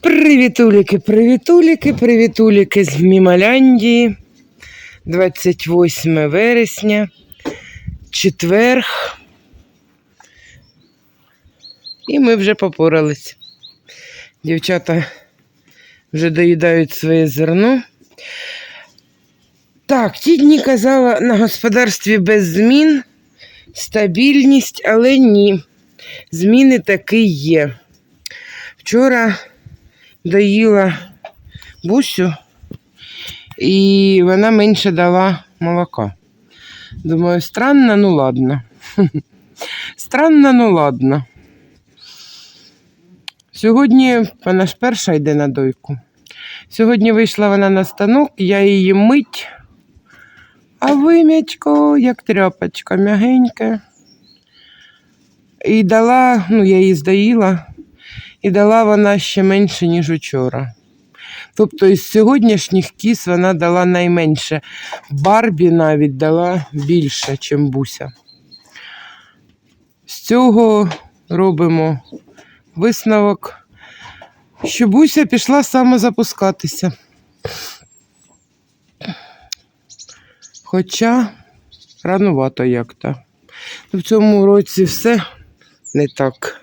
Привітуліки, привітуліки, привітуліки з Мімаляндії. 28 вересня, четверг. І ми вже попорались. Дівчата вже доїдають своє зерно. Так, ті дні казала на господарстві без змін, стабільність, але ні. Зміни таки є. Вчора доїла бусю, і вона менше дала молока. Думаю, странно, ну ладно. Странно, ну ладно. Сьогодні вона ж перша йде на дойку. Сьогодні вийшла вона на станок, я її мить, а вим'ячко, як тряпочка, м'ягеньке. І дала, ну, я її здоїла, і дала вона ще менше, ніж учора. Тобто із сьогоднішніх кіс вона дала найменше. Барбі навіть дала більше, ніж буся. З цього робимо висновок, що буся пішла самозапускатися. Хоча ранувато як-то. В цьому році все не так.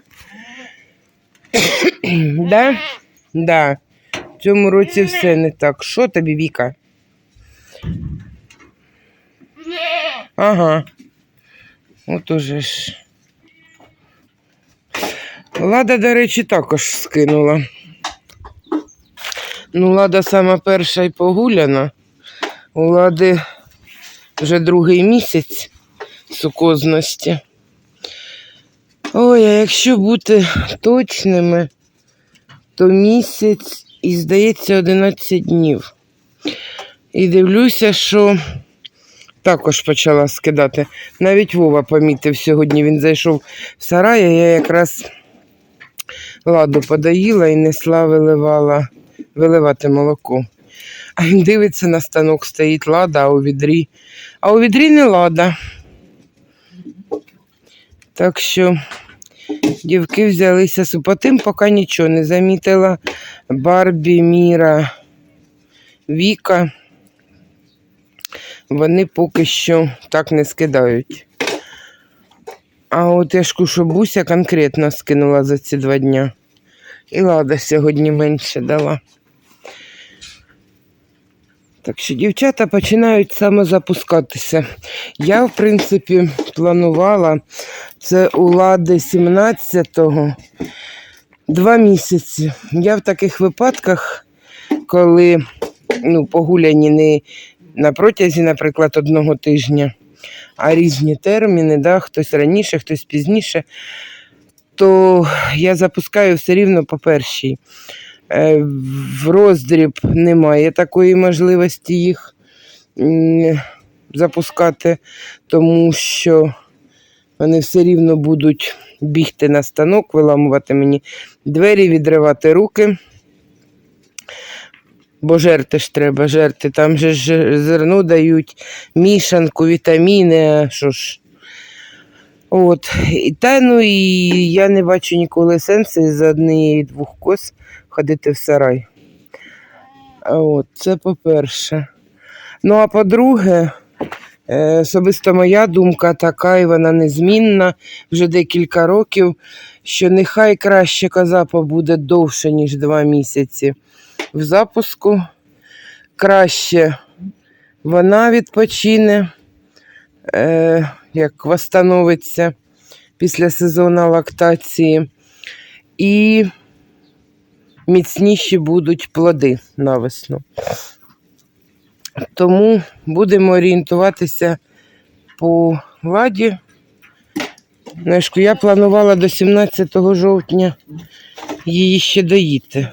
Да? Да. В цьому році все не так. Що тобі, Віка? Ага. От уже ж. Лада, до речі, також скинула. Ну, Лада сама перша й погуляна. У Лади вже другий місяць сукозності. Ой, а якщо бути точними, то місяць і, здається, 11 днів. І дивлюся, що також почала скидати. Навіть Вова помітив сьогодні. Він зайшов в сарай, а я якраз ладу подоїла і несла виливала, виливати молоко. А він дивиться на станок, стоїть лада, а у відрі. А у відрі не лада. Так що дівки взялися супотим, поки нічого не замітила. Барбі, Міра, Віка. Вони поки що так не скидають. А от я ж кушу Буся конкретно скинула за ці два дня. І Лада сьогодні менше дала. Так що дівчата починають самозапускатися. Я, в принципі, планувала це у лади 17-го два місяці. Я в таких випадках, коли ну, погуляні не на протязі, наприклад, одного тижня, а різні терміни, да, хтось раніше, хтось пізніше, то я запускаю все рівно по першій. Е, В роздріб немає такої можливості їх запускати, тому що вони все рівно будуть бігти на станок, виламувати мені двері, відривати руки. Бо жерти ж треба, жерти. Там же ж зерно дають, мішанку, вітаміни, що ж. От. І та, ну, і я не бачу ніколи сенсу з однієї двох кос ходити в сарай. От, це по-перше. Ну, а по-друге, особисто моя думка така, і вона незмінна вже декілька років, що нехай краще коза побуде довше, ніж два місяці в запуску. Краще вона відпочине, е, як восстановиться після сезону лактації. І міцніші будуть плоди на весну. Тому будемо орієнтуватися по ладі. Знаєш, я планувала до 17 жовтня її ще доїти.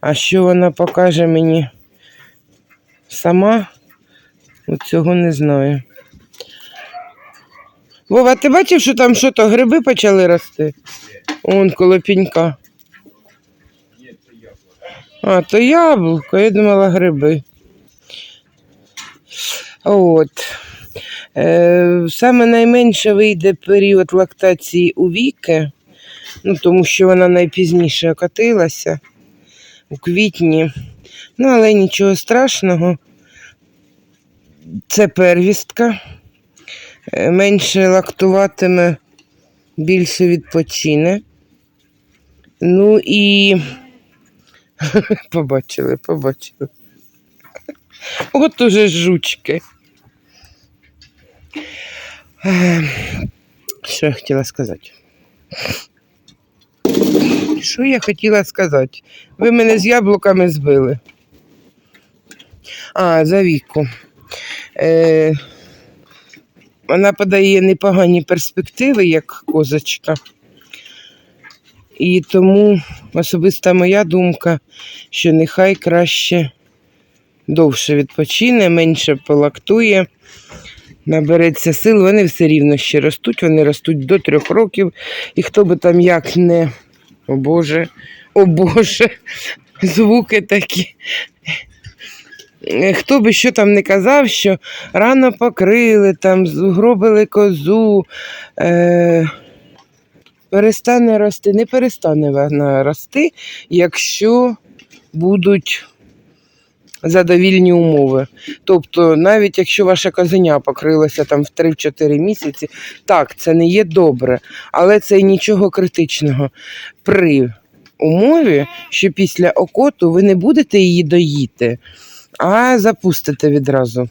А що вона покаже мені сама, цього не знаю. Вова, ти бачив, що там що то гриби почали рости? Он коло пінька. А, то яблуко, я думала гриби. От. Е, саме найменше вийде період лактації у віки, ну, тому що вона найпізніше окатилася у квітні. Ну, але нічого страшного. Це первістка. Е, Менше лактуватиме, більше відпочине. Ну і побачили, побачили. От уже жучки. Е, Що я хотіла сказати? Що я хотіла сказати? Ви мене з яблуками збили. А, за віку. Е, вона подає непогані перспективи, як козочка. І тому особиста моя думка, що нехай краще довше відпочине, менше полактує, набереться сил. Вони все рівно ще ростуть, вони ростуть до трьох років. І хто би там як не, о Боже, о Боже, звуки такі. Хто би що там не казав, що рано покрили, там згробили козу, е, перестане рости, не перестане вона рости, якщо будуть задовільні умови. Тобто, навіть якщо ваша козеня покрилася там в 3-4 місяці, так, це не є добре, але це нічого критичного. При умові, що після окоту ви не будете її доїти, а запустите відразу.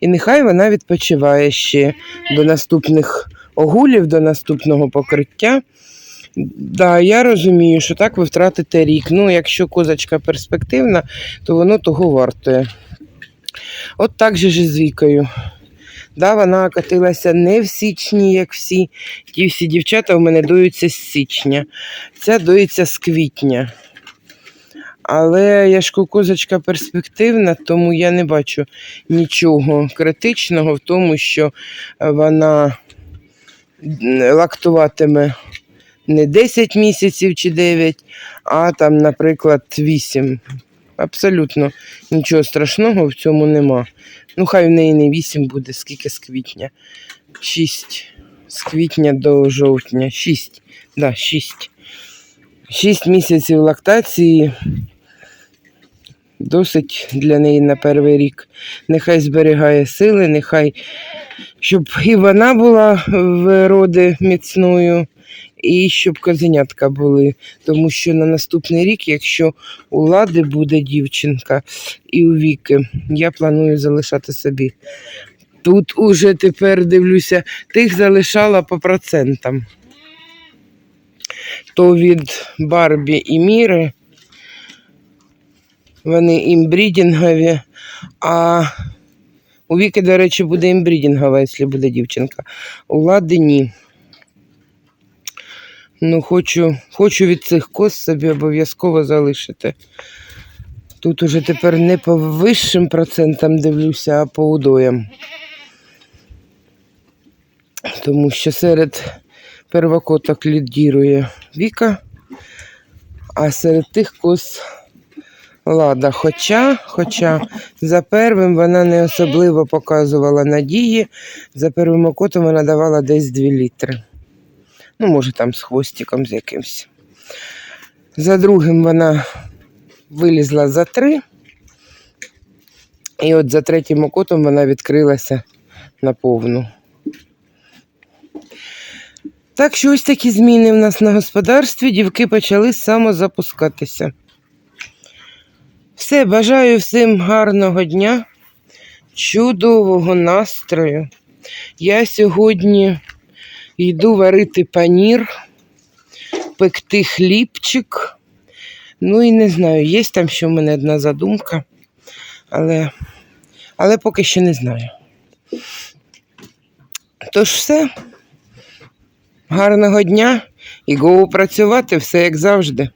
І нехай вона відпочиває ще до наступних огулів, до наступного покриття. Да, я розумію, що так ви втратите рік. Ну, якщо козочка перспективна, то воно того вартує. От так же ж з вікою. Да, вона катилася не в січні, як всі. Ті всі дівчата у мене доються з січня. Ця доїться з квітня. Але я ж козочка перспективна, тому я не бачу нічого критичного в тому, що е, вона лактуватиме не 10 місяців чи 9, а там, наприклад, 8. Абсолютно нічого страшного в цьому нема. Ну, хай в неї не 8 буде, скільки з квітня. 6 з квітня до жовтня. 6. Да, 6. 6 місяців лактації. Досить для неї на перший рік. Нехай зберігає сили, нехай, щоб і вона була в роди міцною, і щоб козенятка були. Тому що на наступний рік, якщо у лади буде дівчинка і у віки, я планую залишати собі. Тут уже тепер дивлюся, тих залишала по процентам. То від Барбі і Міри. Вони імбрідінгові, а у Віки, до речі, буде імбрідінгова, якщо буде дівчинка. У Лади ні. Ну, хочу, хочу від цих коз собі обов'язково залишити. Тут уже тепер не по вищим процентам дивлюся, а по удоям. Тому що серед первокоток лідірує Віка, а серед тих коз Лада. Хоча, хоча за первим вона не особливо показувала надії, за первим окотом вона давала десь 2 літри. Ну, може, там з хвостиком з якимсь. За другим вона вилізла за 3. І от за третім окотом вона відкрилася на повну. Так що ось такі зміни в нас на господарстві. Дівки почали самозапускатися. Все, бажаю всім гарного дня, чудового настрою. Я сьогодні йду варити панір, пекти хлібчик. Ну і не знаю, є там ще в мене одна задумка, але, але поки що не знаю. Тож все. Гарного дня і гоу працювати, все як завжди.